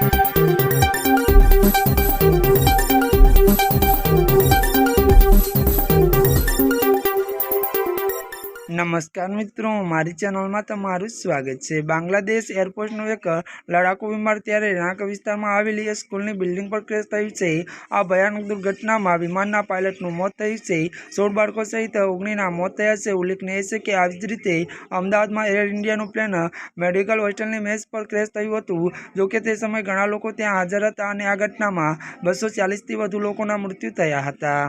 Thank you. નમસ્કાર મિત્રો, મારી ચેનલમાં તમારું સ્વાગત છે. બાંગ્લાદેશ એરપોર્ટનું એક લડાકુ વિમાન ત્યારે રાંક વિસ્તારમાં આવેલી એક સ્કૂલની બિલ્ડિંગ પર ક્રેશ થયું છે. આ ભયાનક દુર્ઘટનામાં વિમાનના પાયલટનું મોત થયું છે. સોળ બાળકો સહિત ઓગણીના મોત થયા છે. ઉલ્લેખનીય છે કે આવી જ રીતે અમદાવાદમાં એર ઇન્ડિયાનું પ્લેન મેડિકલ હોસ્ટેલની મેચ પર ક્રેશ થયું હતું. જોકે તે સમયે ઘણા લોકો ત્યાં હાજર હતા અને આ ઘટનામાં બસો ચાલીસથી વધુ લોકોના મૃત્યુ થયા હતા.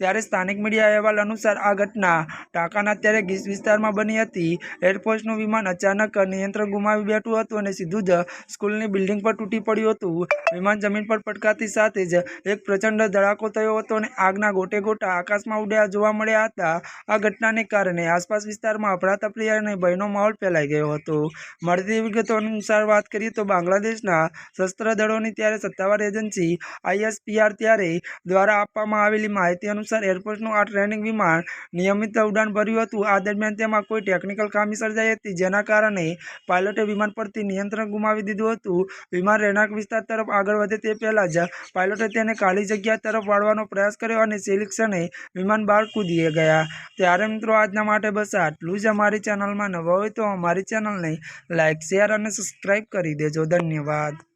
ત્યારે સ્થાનિક મીડિયા અહેવાલ અનુસાર આ ઘટના ઢાકાના અત્યારે ગીસ વિસ્તારમાં બની હતી. એરફોર્સનું વિમાન અચાનક નિયંત્રણ ગુમાવી બેઠું હતું અને સીધું જ સ્કૂલની બિલ્ડિંગ પર તૂટી પડ્યું હતું. વિમાન જમીન પર પટકાતી સાથે જ એક પ્રચંડ ધડાકો થયો હતો અને આગના ગોટે ગોટા આકાશમાં ઉડ્યા જોવા મળ્યા હતા. આ ઘટનાને કારણે આસપાસ વિસ્તારમાં અફરાતફરી અને ભયનો માહોલ ફેલાઈ ગયો હતો. મળતી વિગતો અનુસાર વાત કરીએ તો બાંગ્લાદેશના શસ્ત્ર દળોની ત્યારે સત્તાવાર એજન્સી આઈએસપીઆર ત્યારે દ્વારા આપવામાં આવેલી માહિતી અનુસાર એરફોર્સનું આ ટ્રેનિંગ વિમાન નિયમિત ઉડાન ભર્યું હતું. આ દરમિયાન તેમાં કોઈ ટેકનિકલ ખામી સર્જાઈ હતી, જેના કારણે પાયલોટે વિમાન પરથી નિયંત્રણ ગુમાવી દીધું હતું. વિમાન રહેણાંક વિસ્તાર તરફ આગળ વધે તે પહેલાં જ પાયલોટે તેને કાળી જગ્યા તરફ વાળવાનો પ્રયાસ કર્યો અને સિલેક્શને વિમાન બહાર કૂદી ગયા. ત્યારે મિત્રો, આજના માટે બસ આટલું જ. અમારી ચેનલમાં નવા હોય તો અમારી ચેનલને લાઇક શેર અને સબસ્ક્રાઈબ કરી દેજો. ધન્યવાદ.